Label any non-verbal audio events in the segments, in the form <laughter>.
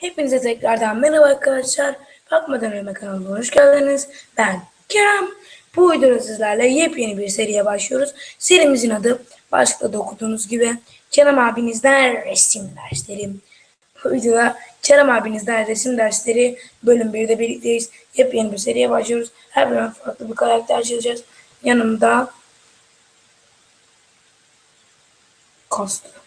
Hepinize tekrardan merhaba arkadaşlar. Bakmadan Ölme kanalına hoş geldiniz. Ben Kerem. Bu videoda sizlerle yepyeni bir seriye başlıyoruz. Serimizin adı başlıkta da okuduğunuz gibi Kerem abinizden resim dersleri. Bu videoda Kerem abinizden resim dersleri bölüm 1'de birlikteyiz. Yepyeni bir seriye başlıyoruz. Her bölüm farklı bir karakter çizeceğiz. Yanımda Kastı.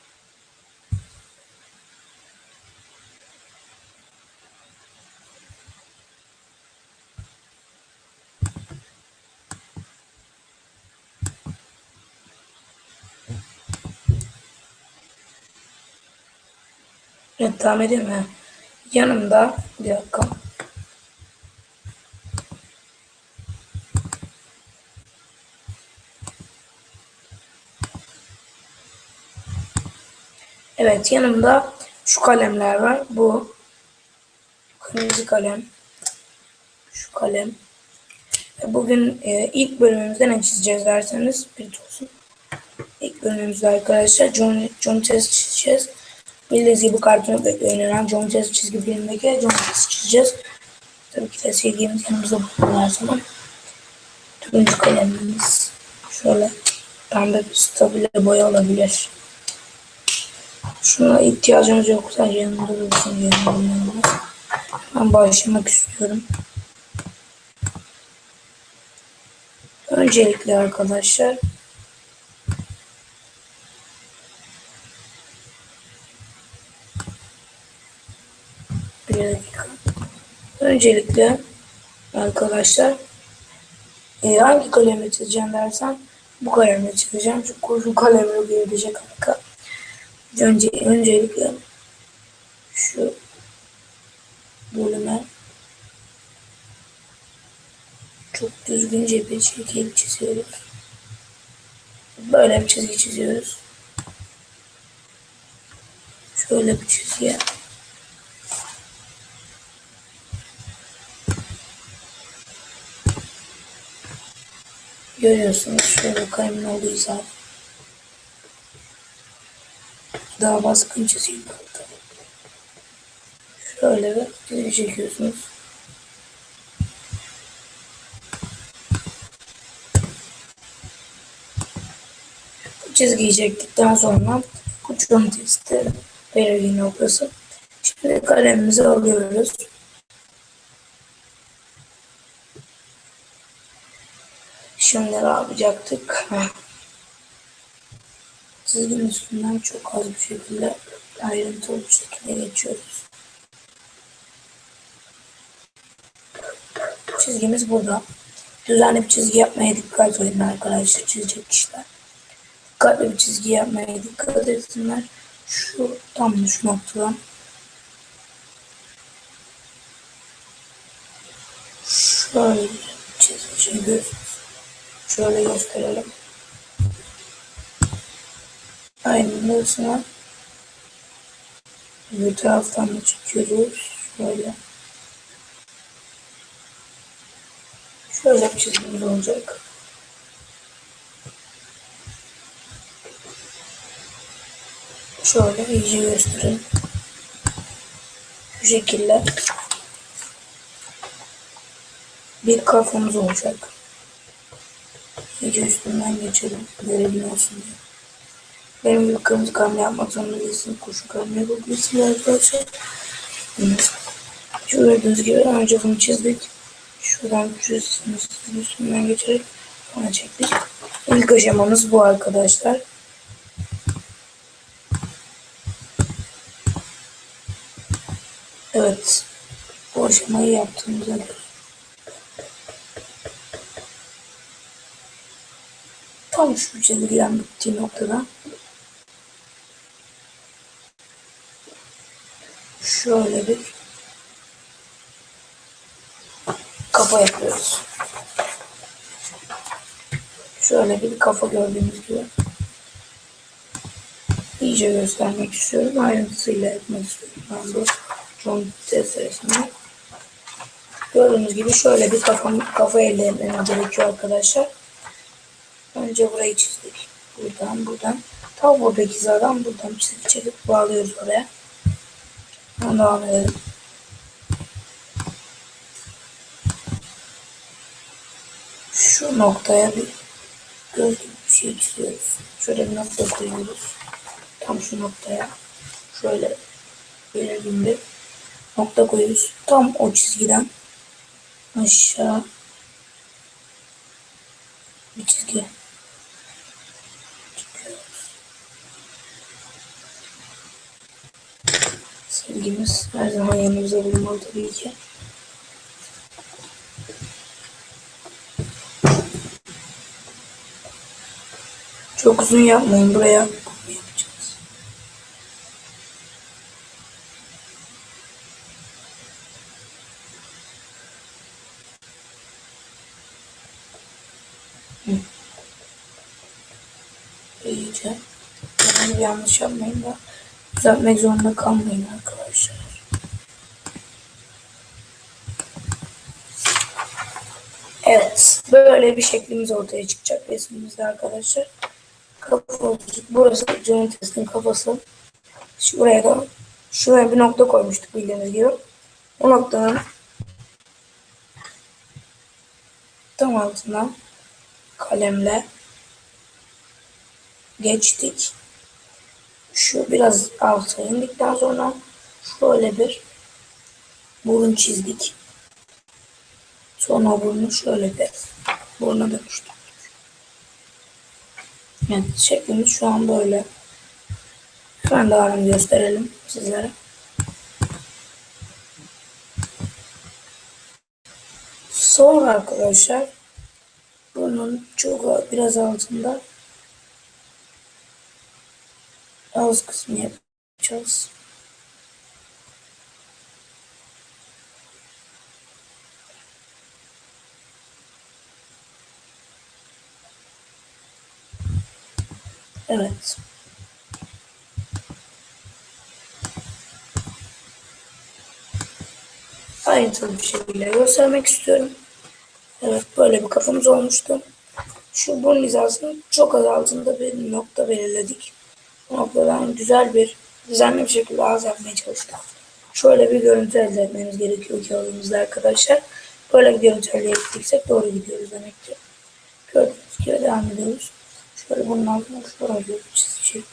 Evet devam edeyim mi? Yanımda bir dakika. Evet yanımda şu kalemler var. Bu kırmızı kalem. Şu kalem. Bugün e, ilk bölümümüzde ne çizeceğiz derseniz bir olsun. İlk bölümümüzde arkadaşlar John, John Test çizeceğiz. Bildiğiniz gibi Network'te oynanan John Test çizgi filmindeki John Test çizeceğiz. Tabii ki de sevdiğimiz yanımızda bulunur her zaman. Turuncu kalemimiz. Şöyle pembe bir stabile boya olabilir. Şuna ihtiyacımız yok. Sadece yanımda dursun yanımda Ben başlamak istiyorum. Öncelikle arkadaşlar bir dakika. Öncelikle arkadaşlar e, hangi kalemle çizeceğim dersen bu kalemle çizeceğim. Çünkü kurşun kalemle gelecek arka. Önce, öncelikle şu bölüme çok düzgünce bir şekil çiziyoruz. Böyle bir çizgi çiziyoruz. Şöyle bir çizgi. Görüyorsunuz şöyle kaymin olduysa daha baskın çizeyim. Şöyle bir çizgi çekiyorsunuz. Bu çizgiyi çektikten sonra uçurum testi belirgin noktası. Şimdi kalemimizi alıyoruz. Şimdi ne yapacaktık? Çizginin üstünden çok az bir şekilde ayrıntılı bir şekilde geçiyoruz. Çizgimiz burada. Düzenli bir çizgi yapmaya dikkat edin arkadaşlar çizecek kişiler. Dikkatli bir çizgi yapmaya dikkat etsinler. Şu tam şu noktadan şöyle çizgi çekiyoruz. Şöyle gösterelim. Aynısını bir taraftan da çekiyoruz. Şöyle. Şöyle bir çizgimiz olacak. Şöyle iyice göstereyim. Şu şekilde bir kafamız olacak. İyice üstünden geçelim. Görevli olsun diye. Benim gibi kırmızı kalem yapmak zorunda değilsin. Kurşun kalem yapabilirsiniz arkadaşlar. Şu gördüğünüz gibi önce bunu çizdik. Şuradan çizdiğimiz üstünden geçerek ona çektik. İlk aşamamız bu arkadaşlar. Evet. Bu aşamayı yaptığımıza göre. Tam şu çizgiden bittiği noktada şöyle bir kafa yapıyoruz. Şöyle bir kafa gördüğünüz gibi. İyice göstermek istiyorum. Ayrıntısıyla yapmak istiyorum. Ben bu John testeresinde. Gördüğünüz gibi şöyle bir kafa, kafa elde etmemiz gerekiyor arkadaşlar. Önce burayı çizdik. Buradan buradan. Tam buradaki hizadan buradan çizgi çekip bağlıyoruz oraya. Hemen devam edelim. Şu noktaya bir göz gibi bir şey çiziyoruz. Şöyle bir nokta koyuyoruz. Tam şu noktaya. Şöyle belirgin bir nokta koyuyoruz. Tam o çizgiden aşağı bir çizgi Sevgimiz her zaman yanımızda bulunmalı tabii ki. Çok uzun yapmayın buraya. Yapacağız. Hı. İyice. Yanlış yapmayın da düzeltmek zorunda kalmayın arkadaşlar. Evet. Böyle bir şeklimiz ortaya çıkacak resmimizde arkadaşlar. Kafa. Burası John Test'in kafası. Şuraya da şuraya bir nokta koymuştuk bildiğiniz gibi. O noktanın tam altından kalemle geçtik. Şu biraz alta indikten sonra şöyle bir burun çizdik. Sonra burnu şöyle bir buruna dönüştürdük. Evet şeklimiz şu an böyle. Hemen devamını gösterelim sizlere. Sonra arkadaşlar bunun çok biraz altında ağız kısmı yapacağız. Evet. Ayrıntılı bir şekilde göstermek istiyorum. Evet böyle bir kafamız olmuştu. Şu burun hizasının çok az altında bir nokta belirledik. Bu noktadan güzel bir düzenli bir şekilde ağız yapmaya çalıştık. Şöyle bir görüntü elde etmemiz gerekiyor kağıdımızda arkadaşlar. Böyle bir görüntü elde ettiysek doğru gidiyoruz demek ki. Gördüğünüz gibi devam ediyoruz. Şöyle bunun altına şöyle bir çizecek.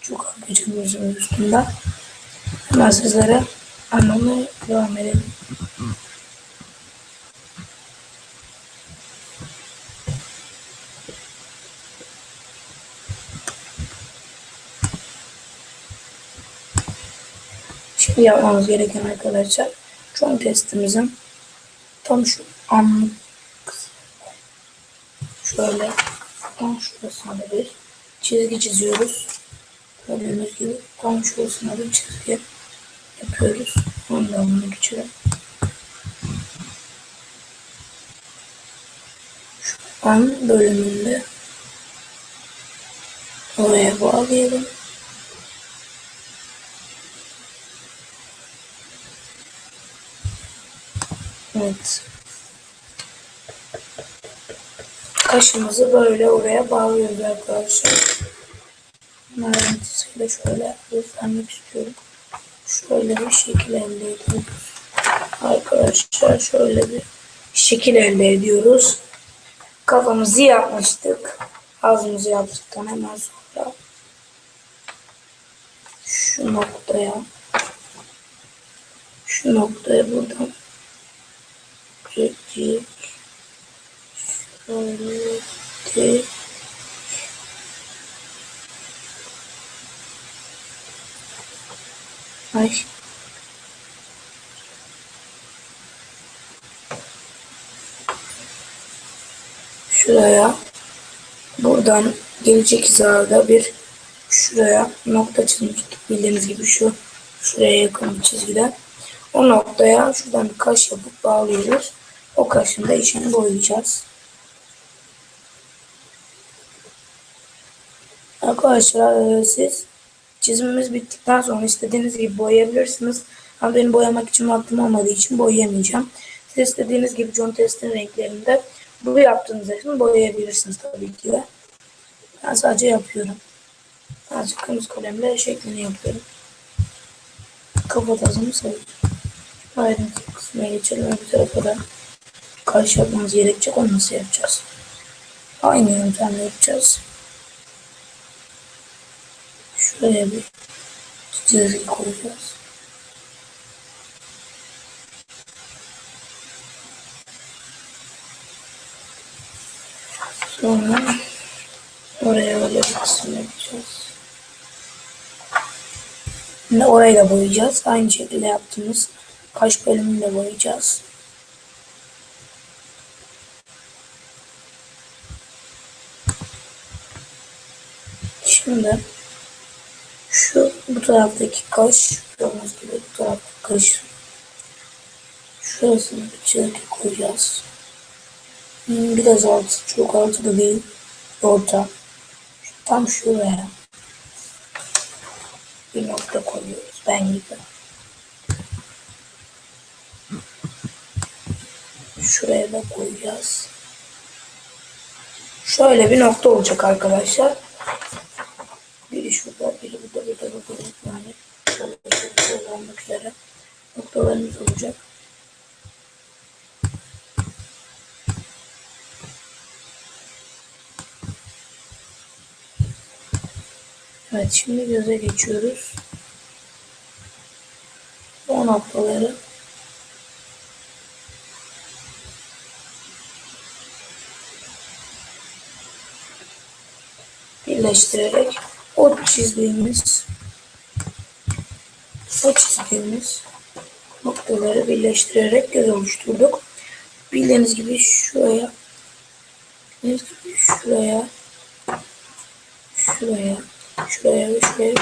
Çok gözümüz üstünde. Hemen sizlere anlamaya devam edelim. Şimdi yapmamız gereken arkadaşlar son testimizin tam şu anlık şöyle tam şurasına bir çizgi çiziyoruz. Gördüğünüz gibi tam şurasına bir çizgi yapıyoruz. Onu da bunu geçirelim. Şu an bölümünde oraya bağlayalım. Evet. Kaşımızı böyle oraya bağlıyoruz arkadaşlar. Ayrıntısıyla şöyle göstermek istiyorum. Şöyle bir şekil elde ediyoruz. Arkadaşlar şöyle bir şekil elde ediyoruz. Kafamızı yapmıştık. Ağzımızı yaptıktan hemen sonra şu noktaya şu noktaya buradan çekecek. Tek. Ay. Şuraya buradan gelecek hizada bir şuraya nokta çizmiştik bildiğiniz gibi şu şuraya yakın bir çizgiden. O noktaya şuradan bir kaş yapıp bağlıyoruz. O kaşın da içini boyayacağız. Arkadaşlar e, siz çizimimiz bittikten sonra istediğiniz gibi boyayabilirsiniz. Ama benim boyamak için vaktim olmadığı için boyayamayacağım. Siz istediğiniz gibi John Test'in renklerinde bu yaptığınız resmi boyayabilirsiniz tabii ki de. Ben sadece yapıyorum. Azıcık kırmızı kalemle şeklini yapıyorum. kafatasını sayıyoruz. Ayrıntı kısmına geçelim. Bir tarafa da karşı yapmamız gerekecek. Onu nasıl yapacağız? Aynı yöntemle yapacağız. Şuraya bir çizgi koyacağız. Sonra oraya öyle bir kısım yapacağız. Şimdi orayı da boyayacağız. Aynı şekilde yaptığımız kaş bölümünü de boyayacağız. Şimdi şu bu taraftaki kaş gördüğünüz gibi bu taraftaki kaş şurasını bir çizgi koyacağız. Hmm, Biraz altı, çok altı da değil. Orta. Tam şuraya. Bir nokta koyuyoruz. Ben gibi. Şuraya da koyacağız. Şöyle bir nokta olacak arkadaşlar. Biri şurada, biri burada, biri de burada. Yani şöyle, şöyle olmak üzere noktalarımız olacak. Evet şimdi göze geçiyoruz. O noktaları birleştirerek o çizdiğimiz o çizdiğimiz noktaları birleştirerek göz oluşturduk. Bildiğiniz gibi şuraya bildiğiniz gibi şuraya şuraya şuraya ve şuraya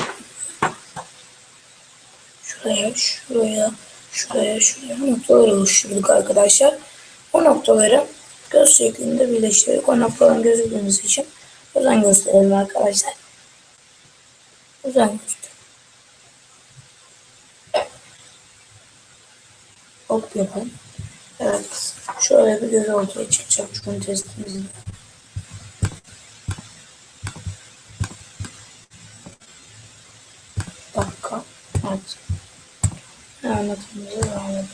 şuraya şuraya şuraya şuraya noktalar oluşturduk arkadaşlar. O noktaları göz şeklinde birleştirerek o noktaların gözüktüğümüz için özen gösterelim arkadaşlar. Özen göster. Hop. Evet. Şöyle bir göz ortaya çıkacak. Şunu testimizi de. dakika. Evet. Anlatımımıza devam edelim.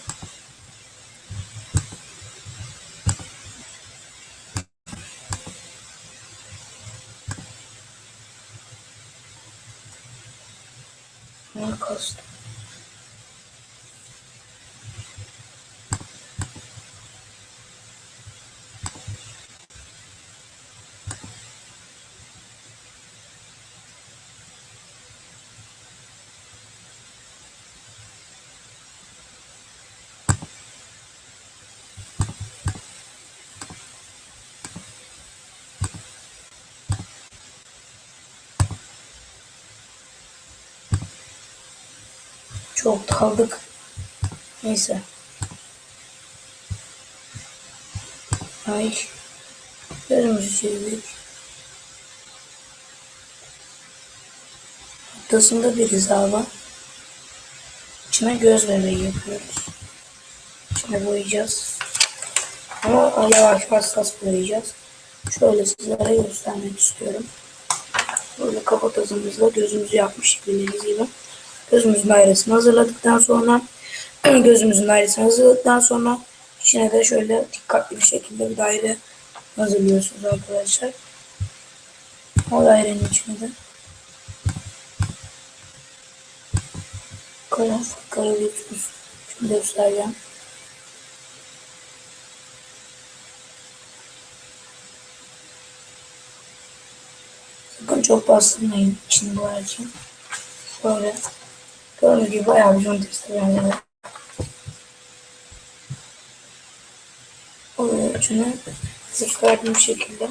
Ne kastım? Çok daldık. Neyse. Ay. Gözümüzü çevirdik. Ortasında bir hiza var. İçine göz bebeği yapıyoruz. İçine boyayacağız. Ama yavaş hassas boyayacağız. Şöyle sizlere göstermek istiyorum. Böyle kapatasımızla gözümüzü yapmış bildiğiniz gibi. Gözümüzün dairesini hazırladıktan sonra <clears throat> gözümüzün dairesini hazırladıktan sonra içine de şöyle dikkatli bir şekilde bir daire hazırlıyorsunuz arkadaşlar. O dairenin içine de kalem kara geçiyoruz. Şimdi göstereceğim. Sakın çok bastırmayın içini boyarken. Böyle gördüğünüz gibi bayağı bir jant testi yani. Oluyor içine zıpladığım şekilde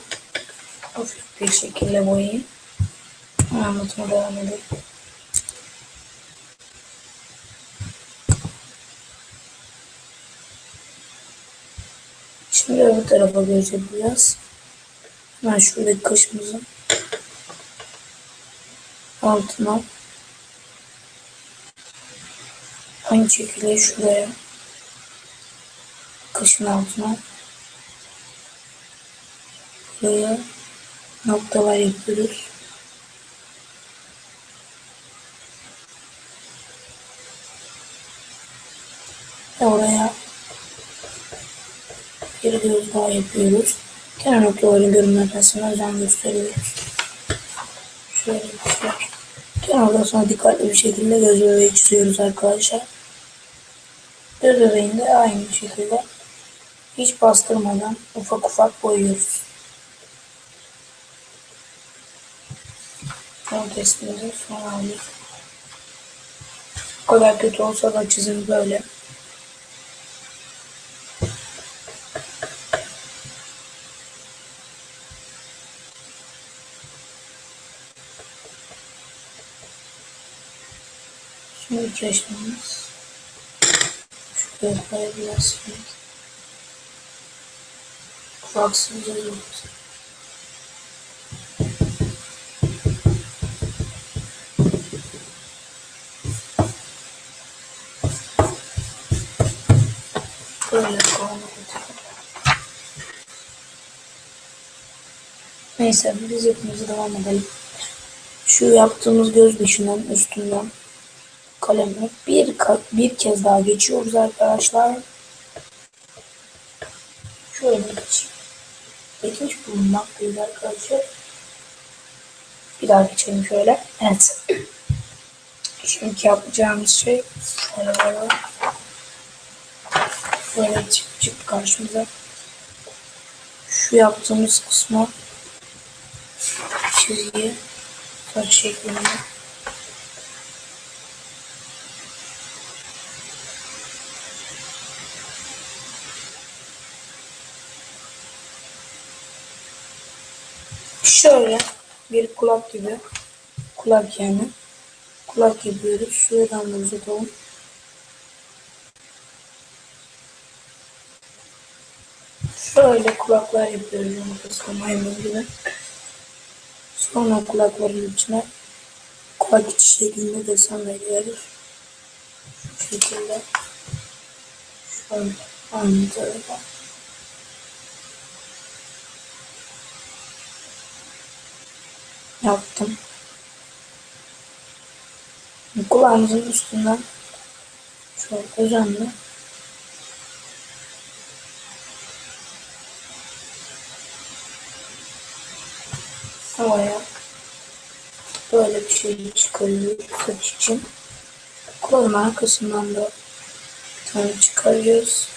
hafif bir şekilde boyayayım. Anlatıma devam edelim. Şimdi öbür tarafa göz yapacağız. Hemen şuradaki kaşımızın altına aynı şekilde şuraya kaşın altına buraya noktalar yapıyoruz. Ve oraya bir göz daha yapıyoruz. Kenar noktaların görünmemesine özen gösteriyoruz. Şöyle bir şey. Kenardan sonra dikkatli bir şekilde göz bebeği çiziyoruz arkadaşlar. Bebeğini aynı şekilde hiç bastırmadan ufak ufak boyuyoruz. Son testimizi sona alıyoruz. Bu kadar kötü olsa da çizim böyle. Şimdi üç gözleri biraz silik. Kulak sileceğiz Böyle konu Neyse biz yapımıza devam edelim. Şu yaptığımız göz dışından üstünden kalemi bir, bir kez daha geçiyoruz arkadaşlar. Şöyle geç. Geçmiş bulunmaktayız arkadaşlar. Bir daha geçelim şöyle. Evet. Şimdi yapacağımız şey böyle böyle çık çık karşımıza. Şu yaptığımız kısmı çizgiye saç şeklinde Şöyle bir kulak gibi kulak yani kulak yapıyoruz. Şuradan da uzatalım. Şöyle kulaklar yapıyoruz yumurtasına maymun gibi. Sonra kulakların içine kulak içi şeklinde desen veriyoruz. Şu şekilde. Şöyle aynı tarafa. Yaptım. Kulağımızın üstünden şöyle özenle havaya böyle bir şey çıkarıyor saç için. Kulağın arkasından da bir tane çıkaracağız.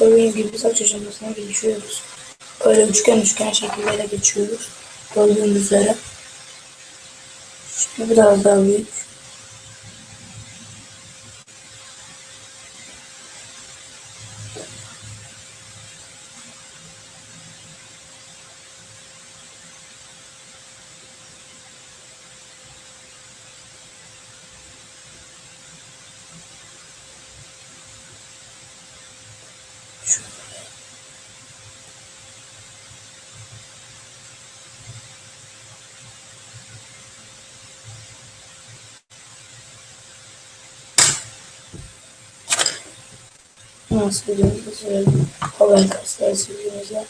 Gördüğünüz gibi saç aşamasına geçiyoruz. Böyle üçgen üçgen şekillere geçiyoruz. Gördüğünüz üzere. Şimdi biraz daha büyük. Nasıl videomuzu sürelim. Haber kasları sildiğimizde.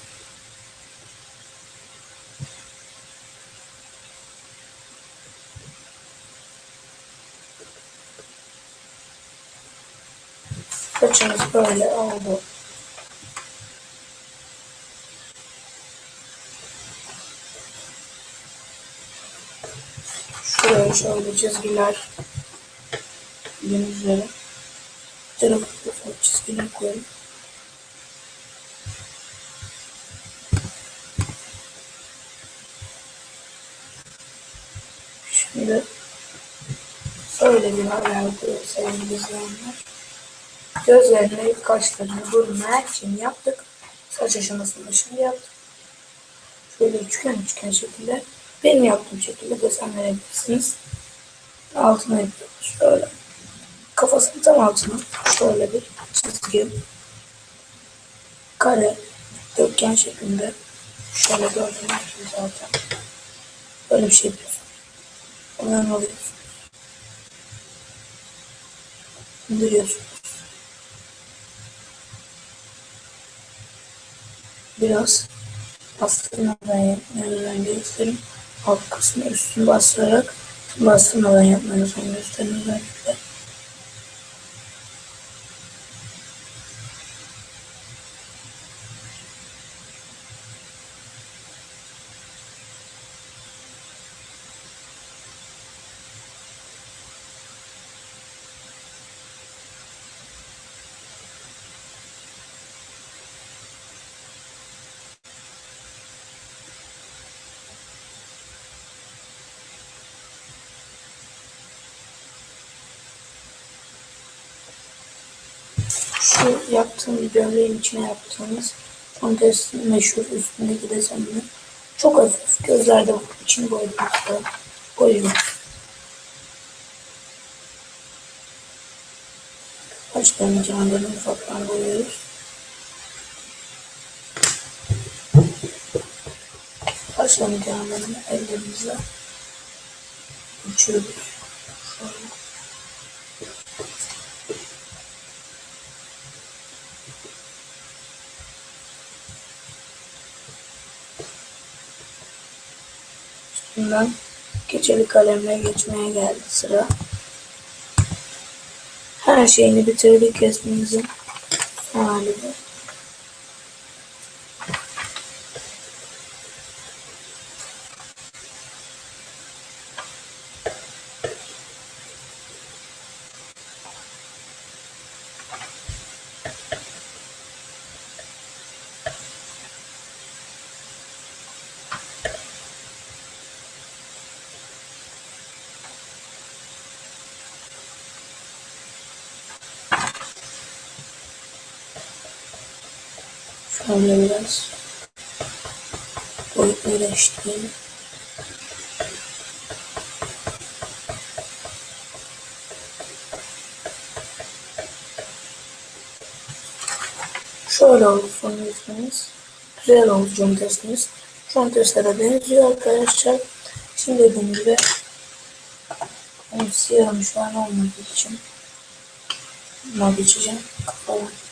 Saçımız böyle oldu. Şuraya şöyle çizgiler. Bildiğiniz üzere. Bir tarafa ufak çizgiler koyalım. Şimdi öyle bir hayal kuruyor sevgili izleyenler. Gözlerini, kaşlarını, burnunu her şeyini yaptık. Saç aşamasını şimdi yaptık. Şöyle üçgen üçgen şekilde benim yaptığım şekilde desen verebilirsiniz. Altına yapıyoruz. Şöyle. Kafasının tam altına şöyle bir çizgi. Kare. Dörtgen şeklinde. Şöyle gördüğünüz gibi zaten. Böyle bir şey yapıyorsunuz. Ondan alıyorsunuz. İndiriyorsunuz. biraz bastırmadan yapmaya özen gösterin. Alt kısmı üstünü bastırarak bastırmadan yapmaya özen gösterin özellikle. Şu yaptığım videoların içine yaptığımız kontestin meşhur üstündeki desenini çok hafif gözlerde içini boyadığımızda boyuyoruz. Başlarını canlarını ufaktan boyuyoruz. Başlarını canlarını ellerimizle uçuyoruz. Üstünden keçeli kalemle geçmeye geldi sıra. Her şeyini bitirdik resmimizin son. Şöyle biraz boyutları eşitleyelim. Şöyle oldu resmimiz. Güzel oldu con testimiz. Con testlere benziyor arkadaşlar. Şimdi dediğim gibi siyahım şu an olmadığı için buna geçeceğim kafadan.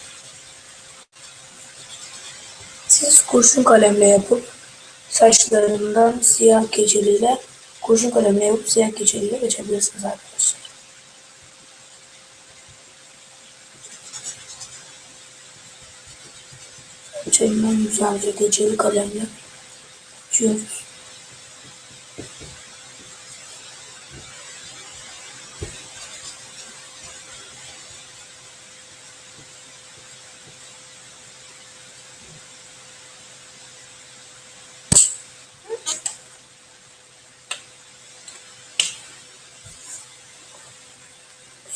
Siz kurşun kalemle yapıp saçlarından siyah keçeliyle kurşun kalemle yapıp siyah keçeliyle geçebilirsiniz arkadaşlar. Saçlarından güzelce keçeli kalemle geçiyoruz.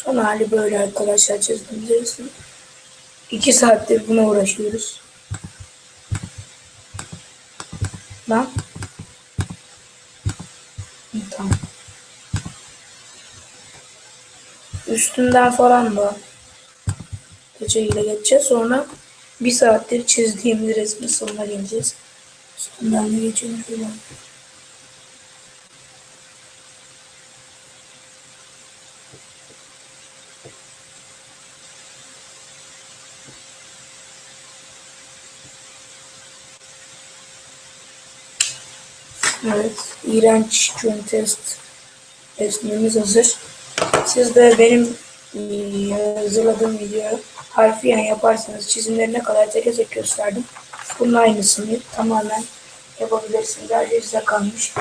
Son hali böyle arkadaşlar çizdiğimiz resim. İki saattir buna uğraşıyoruz. Lan. Tamam. Üstünden falan da keçeyle geçeceğiz. Sonra bir saattir çizdiğimiz resmin sonuna geleceğiz. Üstünden de geçelim Evet, iğrenç gün test resmimiz hazır. Siz de benim eee, hazırladığım videoyu harfiyen yaparsanız çizimlerine kadar tek tek gösterdim. Bunun aynısını tamamen yapabilirsiniz. Her şey size kalmış.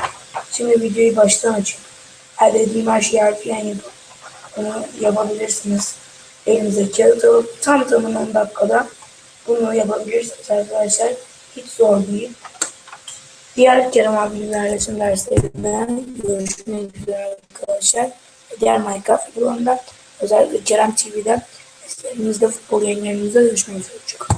Şimdi videoyu baştan açayım. Elde ettiğim her şeyi harfiyen yapıp bunu yapabilirsiniz. Elinize kağıt alıp tam tamına 10 dakikada bunu yapabilirsiniz arkadaşlar. Hiç zor değil. Diğer Kerem abimler resim derslerinden görüşmek üzere arkadaşlar. Diğer Minecraft videolarında özellikle Kerem TV'den derslerimizde futbol yayınlarımızda görüşmek üzere. Hoşçakalın.